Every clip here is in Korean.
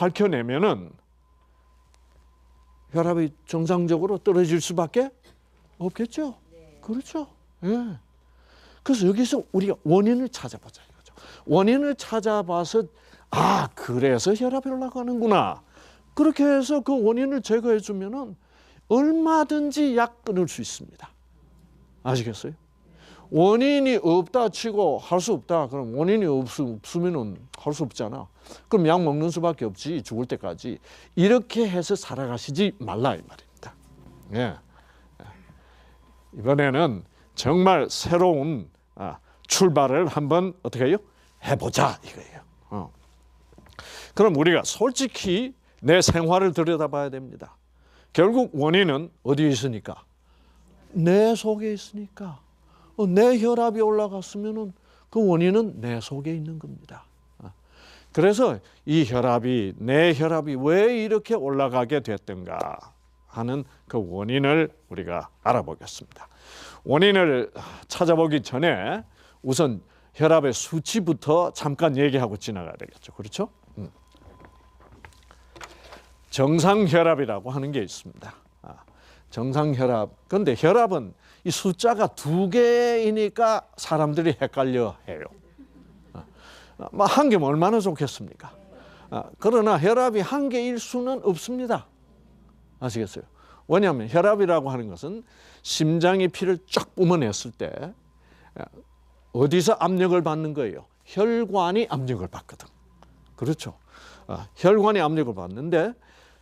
밝혀내면은 혈압이 정상적으로 떨어질 수밖에 없겠죠. 그렇죠. 예. 그래서 여기서 우리가 원인을 찾아보자 이거죠. 원인을 찾아봐서 아 그래서 혈압이 올라가는구나. 그렇게 해서 그 원인을 제거해 주면은 얼마든지 약 끊을 수 있습니다. 아시겠어요? 원인이 없다 치고 할 수 없다. 그럼 원인이 없, 없으면은 할수 없잖아. 그럼 약 먹는 수밖에 없지 죽을 때까지 이렇게 해서 살아가시지 말라 이 말입니다. 예. 이번에는 정말 새로운 아, 출발을 한번 어떻게 해요? 해보자 이거예요. 어. 그럼 우리가 솔직히 내 생활을 들여다봐야 됩니다. 결국 원인은 어디에 있으니까? 내 속에 있으니까. 어, 내 혈압이 올라갔으면은 그 원인은 내 속에 있는 겁니다. 어. 그래서 이 혈압이 내 혈압이 왜 이렇게 올라가게 됐던가 하는 그 원인을 우리가 알아보겠습니다. 원인을 찾아보기 전에 우선 혈압의 수치부터 잠깐 얘기하고 지나가야 되겠죠. 그렇죠? 음. 정상 혈압이라고 하는 게 있습니다. 아, 정상 혈압. 그런데 혈압은 이 숫자가 두 개이니까 사람들이 헷갈려 해요. 아, 한 개면 얼마나 좋겠습니까? 아, 그러나 혈압이 한 개일 수는 없습니다. 아시겠어요? 왜냐하면 혈압이라고 하는 것은 심장이 피를 쫙 뿜어냈을 때 어디서 압력을 받는 거예요? 혈관이 압력을 받거든. 그렇죠. 아, 혈관이 압력을 받는데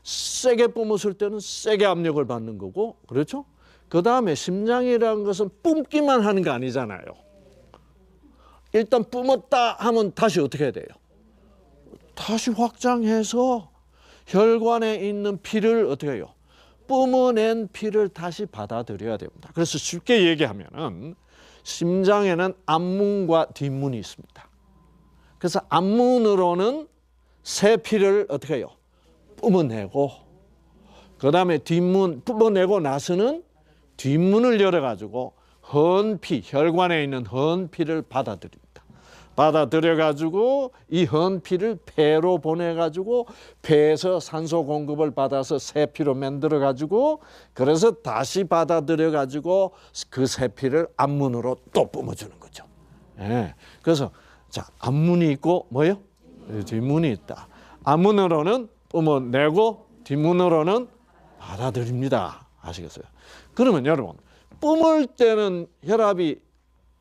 세게 뿜었을 때는 세게 압력을 받는 거고, 그렇죠? 그 다음에 심장이라는 것은 뿜기만 하는 게 아니잖아요. 일단 뿜었다 하면 다시 어떻게 해야 돼요? 다시 확장해서 혈관에 있는 피를 어떻게 해요? 뿜어낸 피를 다시 받아들여야 됩니다. 그래서 쉽게 얘기하면은 심장에는 앞문과 뒷문이 있습니다. 그래서 앞문으로는 새 피를 어떻게 해요? 뿜어내고 그 다음에 뒷문 뿜어내고 나서는 뒷문을 열어가지고 헌 피, 혈관에 있는 헌 피를 받아들입니다. 받아들여 가지고 이 헌피를 폐로 보내 가지고 폐에서 산소 공급을 받아서 새 피로 만들어 가지고 그래서 다시 받아들여 가지고 그 새 피를 앞문으로 또 뿜어 주는 거죠. 예. 그래서 자, 앞문이 있고 뭐요? 뒷문이 있다. 앞문으로는 뿜어 내고 뒷문으로는 받아들입니다. 아시겠어요? 그러면 여러분, 뿜을 때는 혈압이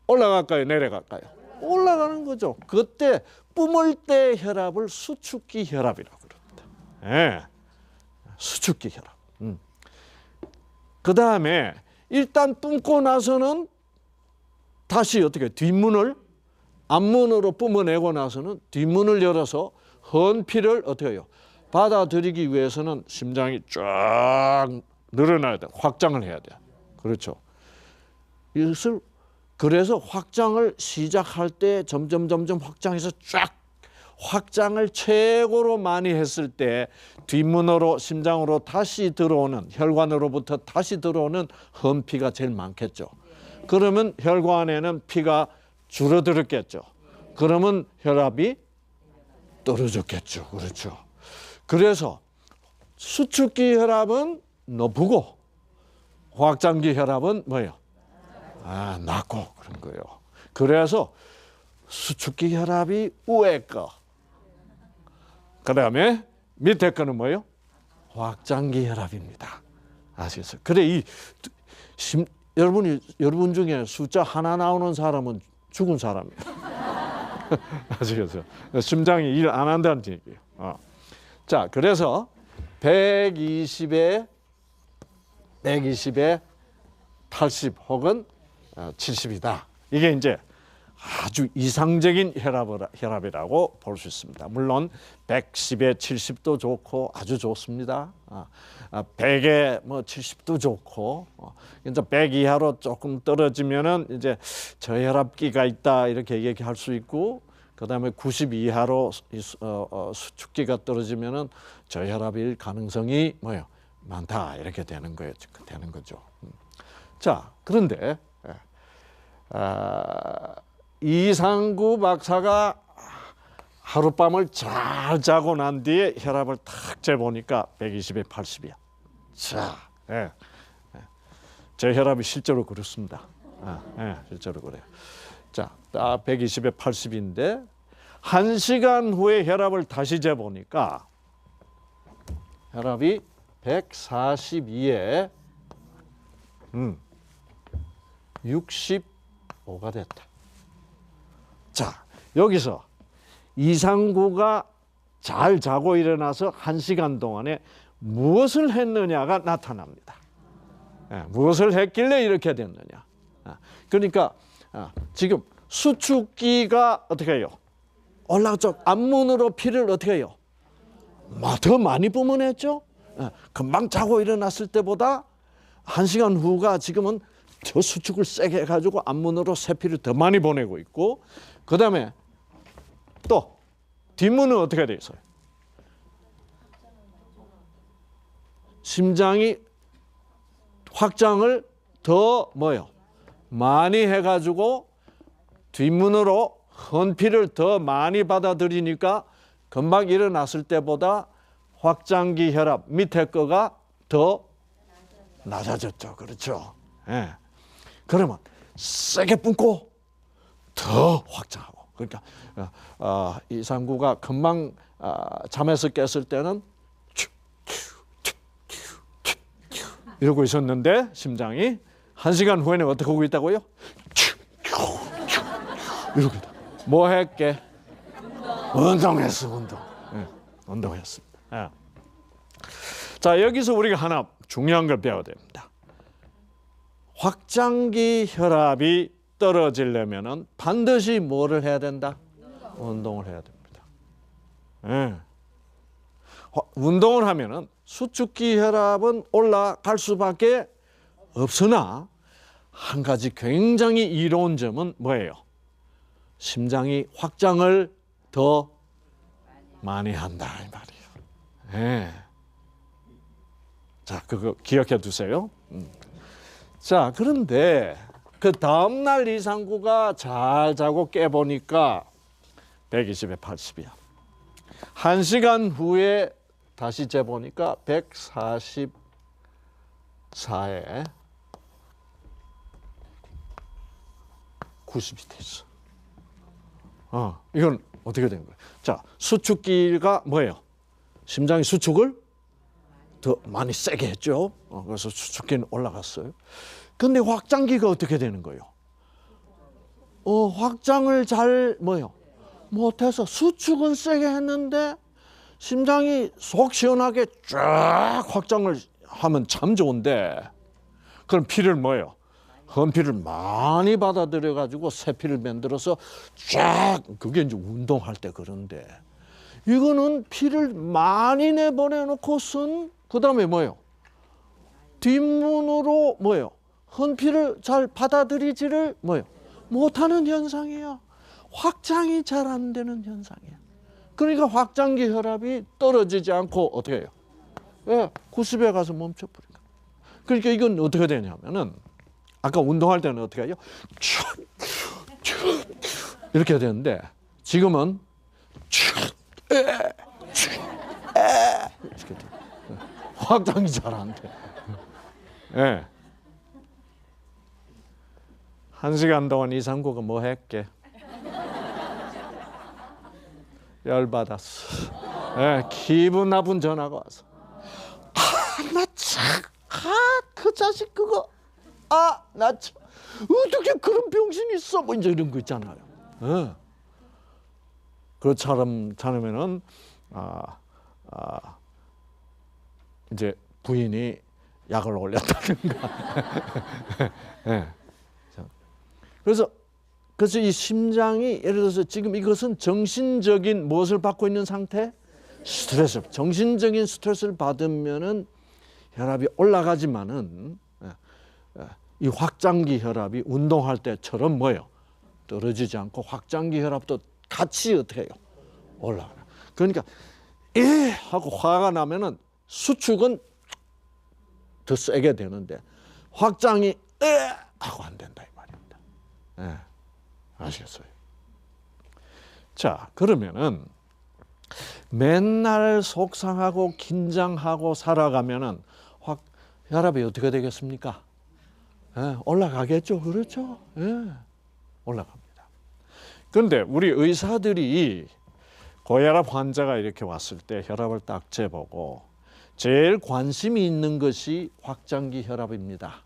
올라갈까요? 내려갈까요? 올라가는 거죠. 그때 뿜을 때 혈압을 수축기 혈압이라고 그럽니다. 예. 수축기 혈압. 음. 그 다음에 일단 뿜고 나서는 다시 어떻게 뒷문을 앞문으로 뿜어내고 나서는 뒷문을 열어서 헌 피를 어떻게 해요? 받아들이기 위해서는 심장이 쫙 늘어나야 돼. 확장을 해야 돼. 그렇죠. 이것을 그래서 확장을 시작할 때 점점 점점 확장해서 쫙 확장을 최고로 많이 했을 때 뒷문으로 심장으로 다시 들어오는 혈관으로부터 다시 들어오는 험피가 제일 많겠죠. 그러면 혈관에는 피가 줄어들었겠죠. 그러면 혈압이 떨어졌겠죠. 그렇죠. 그래서 수축기 혈압은 높고 확장기 혈압은 뭐예요? 아, 낮고 그런 거예요. 그래서 수축기 혈압이 위에 거. 그 다음에 밑에 거는 뭐예요? 확장기 혈압입니다. 아시겠어요? 그래 이 심, 여러분이 여러분 중에 숫자 하나 나오는 사람은 죽은 사람이에요. 아시겠어요? 심장이 일 안 한다는 얘기예요. 어. 자, 그래서 120에 120에 80 혹은 70이다. 이게 이제 아주 이상적인 혈압이라고 볼 수 있습니다. 물론 110에 70도 좋고 아주 좋습니다. 100에 아, 뭐 70도 좋고 어, 이제 100 이하로 조금 떨어지면은 이제 저혈압기가 있다 이렇게 얘기할 수 있고 그다음에 90 이하로 어, 어, 수축기가 떨어지면은 저혈압일 가능성이 뭐요 많다 이렇게 되는 거예요. 되는 거죠. 음. 자 그런데 아, 이상구 박사가 하룻밤을 잘 자고 난 뒤에 혈압을 탁 재보니까 120에 80이야. 자, 예. 예. 제 혈압이 실제로 그렇습니다. 아, 예, 실제로 그래요. 자, 딱 120에 80인데 한 시간 후에 혈압을 다시 재보니까 혈압이 142에 음, 65가 됐다. 자, 여기서 이상구가 잘 자고 일어나서 한 시간 동안에 무엇을 했느냐가 나타납니다. 예, 무엇을 했길래 이렇게 됐느냐. 아, 그러니까 아, 지금 수축기가 어떻게 해요? 올라갔죠. 앞문으로 피를 어떻게 해요? 더 많이 뿜어냈죠. 예, 금방 자고 일어났을 때보다 한 시간 후가 지금은 저 수축을 세게 해가지고 앞문으로 세피를 더 많이 보내고 있고 그 다음에 또 뒷문은 어떻게 돼 있어요? 심장이 확장을 더 뭐요? 많이 해가지고 뒷문으로 헌피를 더 많이 받아들이니까 금방 일어났을 때보다 확장기 혈압 밑에 거가 더 낮아졌죠. 그렇죠. 예. 그러면 세게 뿜고 더 확장하고. 그러니까 어, 어, 이상구가 금방 어, 잠에서 깼을 때는 츄, 츄, 츄 이러고 있었는데 심장이 한 시간 후에는 어떻게 하고 있다고요? 있다. 뭐 했게? 운동했어, 운동. 예, 운동했습니다. 예. 자 여기서 우리가 하나 중요한 걸 배워야 됩니다. 확장기 혈압이 떨어지려면 은 반드시 뭐를 해야 된다? 운동을 해야 됩니다. 예. 화- 운동을 하면 은 수축기 혈압은 올라갈 수밖에 없으나 한 가지 굉장히 이로운 점은 뭐예요? 심장이 확장을 더 많이 한다 이 말이에요. 예. 자, 그거 기억해 두세요. 음. 자, 그런데 그 다음 날 이상구가 잘 자고 깨 보니까 120에 80이야. 한 시간 후에 다시 재 보니까 144에 90이 됐어. 어, 이건 어떻게 된 거야? 자, 수축기가 뭐예요? 심장이 수축을 더 많이 세게 했죠. 어, 그래서 수축기는 올라갔어요. 근데 확장기가 어떻게 되는 거예요? 어, 확장을 잘 뭐요? 못해서 수축은 세게 했는데 심장이 속 시원하게 쫙 확장을 하면 참 좋은데 그럼 피를 뭐요? 헌피를 많이 받아들여 가지고 세피를 만들어서 쫙 그게 이제 운동할 때 그런데 이거는 피를 많이 내보내 놓고선 그다음에 뭐예요? 뒷문으로 뭐예요? 헌피를 잘 받아들이지를 뭐예요? 못하는 현상이야. 확장이 잘 안 되는 현상이야. 그러니까 확장기 혈압이 떨어지지 않고 어떻게 해요? 예, 90에 가서 멈춰버린 거야. 그러니까 이건 어떻게 되냐면은 아까 운동할 때는 어떻게 촥 이렇게 해야 되는데 지금은 이렇게 돼. 확장이 잘 안 돼. 예. 한 시간 동안 이상구가 뭐 했게? 열 받았어. 예, 기분 나쁜 전화가 와서. 아, 나 참, 아, 그 자식 그거. 아, 나 참, 어떻게 그런 병신 있어? 뭐 이제 이런 거 있잖아요. 예. 그처럼 자면은 아, 아, 이제 부인이 약을 올렸다든가. 예. 자, 그래서 그래서 이 심장이 예를 들어서 지금 이것은 정신적인 무엇을 받고 있는 상태? 스트레스. 정신적인 스트레스를 받으면은 혈압이 올라가지만은 이 확장기 혈압이 운동할 때처럼 뭐요? 떨어지지 않고 확장기 혈압도 같이 어떻게 해요? 올라가. 그러니까 에 하고 화가 나면은 수축은 더 세게 되는데 확장이 에 하고 안 된다 이 말입니다. 예. 아시겠어요? 자, 그러면은 맨날 속상하고 긴장하고 살아가면은 확 혈압이 어떻게 되겠습니까? 예, 올라가겠죠, 그렇죠? 예, 올라갑니다. 그런데 우리 의사들이 고혈압 환자가 이렇게 왔을 때 혈압을 딱 재보고 제일 관심이 있는 것이 확장기 혈압입니다.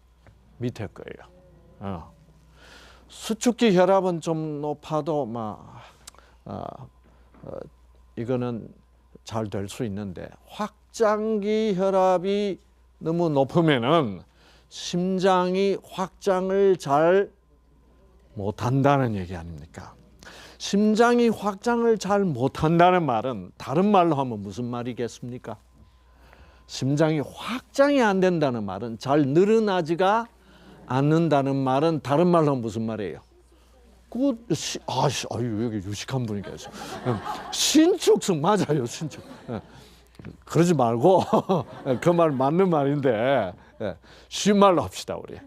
밑에 거예요. 어. 수축기 혈압은 좀 높아도 막 어, 어, 이거는 잘 될 수 있는데 확장기 혈압이 너무 높으면은 심장이 확장을 잘 못한다는 얘기 아닙니까? 심장이 확장을 잘 못한다는 말은 다른 말로 하면 무슨 말이겠습니까? 심장이 확장이 안 된다는 말은 잘 늘어나지가 않는다는 말은 다른 말로 무슨 말이에요? 그 시, 아, 씨, 아유 여기 유식한 분이. 음, 신축성 맞아요, 신축. 예. 그러지 말고 그 말 맞는 말인데 예. 쉬운 말로 합시다 우리.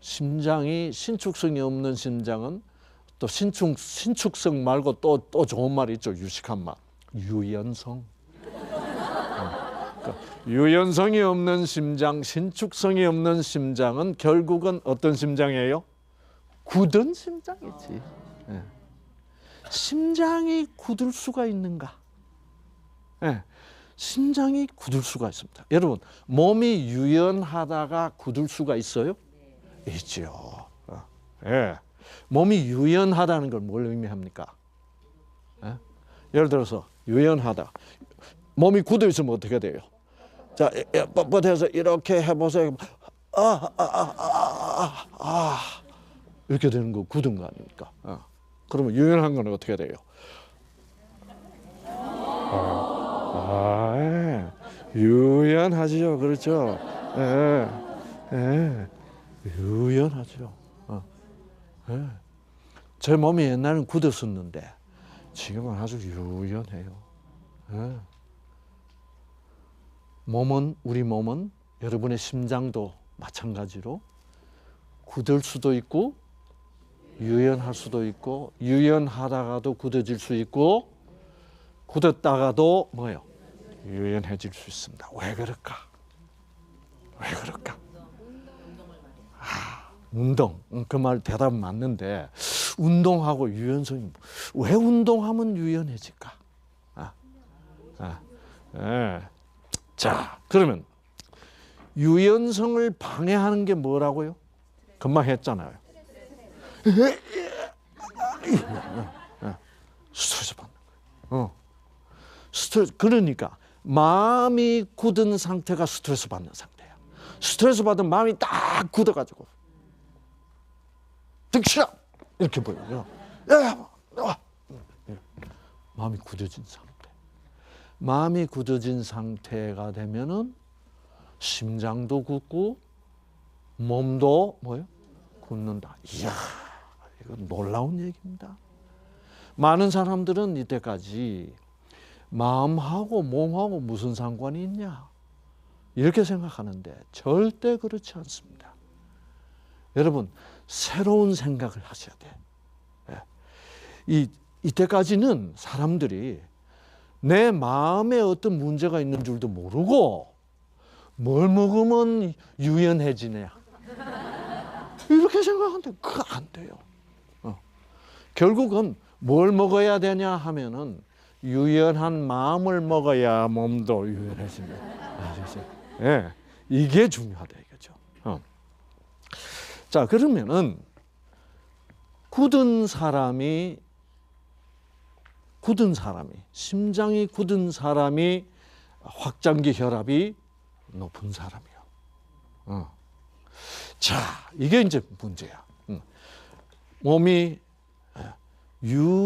심장이 신축성이 없는 심장은 또 신축 신축성 말고 또 또 좋은 말 있죠, 유식한 말. 유연성. 그러니까 유연성이 없는 심장, 신축성이 없는 심장은 결국은 어떤 심장이에요? 굳은 심장이지. 예. 심장이 굳을 수가 있는가? 예. 심장이 굳을 수가 있습니다. 여러분, 몸이 유연하다가 굳을 수가 있어요? 있죠. 어. 예. 몸이 유연하다는 걸 뭘 의미합니까? 예? 예를 들어서 유연하다. 몸이 굳어 있으면 어떻게 돼요? 자, 예, 뻣뻣해서 이렇게 해보세요. 아, 아, 아, 아, 아, 아. 이렇게 되는 거 굳은 거 아닙니까? 어. 그러면 유연한 건 어떻게 돼요? 아, 예. 유연하지요, 그렇죠? 예, 예. 유연하죠. 어. 예. 제 몸이 옛날엔 굳었었는데 지금은 아주 유연해요. 예. 몸은 우리 몸은 여러분의 심장도 마찬가지로 굳을 수도 있고 유연할 수도 있고 유연하다가도 굳어질 수 있고 굳었다가도 뭐요 유연해질 수 있습니다. 왜 그럴까? 왜 그럴까? 아, 운동 그 말 대답 맞는데 운동하고 유연성이 뭐- 왜 운동하면 유연해질까? 아, 아, 예. 자 그러면 유연성을 방해하는 게 뭐라고요? 금방 했잖아요. 스트레스 받는 거예요. 어. 스트레스 그러니까 마음이 굳은 상태가 스트레스 받는 상태야. 스트레스 받은 마음이 딱 굳어가지고 득시라 이렇게 보여요. 마음이 굳어진 상태. 마음이 굳어진 상태가 되면은 심장도 굳고 몸도 뭐요? 굳는다. 이야, 이건 놀라운 얘기입니다. 많은 사람들은 이때까지 마음하고 몸하고 무슨 상관이 있냐 이렇게 생각하는데 절대 그렇지 않습니다. 여러분 새로운 생각을 하셔야 돼. 예. 이 이때까지는 사람들이 내 마음에 어떤 문제가 있는 줄도 모르고 뭘 먹으면 유연해지냐 이렇게 생각하는데 그거 안 돼요. 어. 결국은 뭘 먹어야 되냐 하면은 유연한 마음을 먹어야 몸도 유연해집니다. 아시죠? 예, 이게 중요하다 이거죠. 어. 자 그러면은 굳은 사람이 굳은 사람이 심장이 굳은 사람이 확장기 혈압이 높은 사람이요. 어. 자 이게 이제 문제야. 음. 몸이 유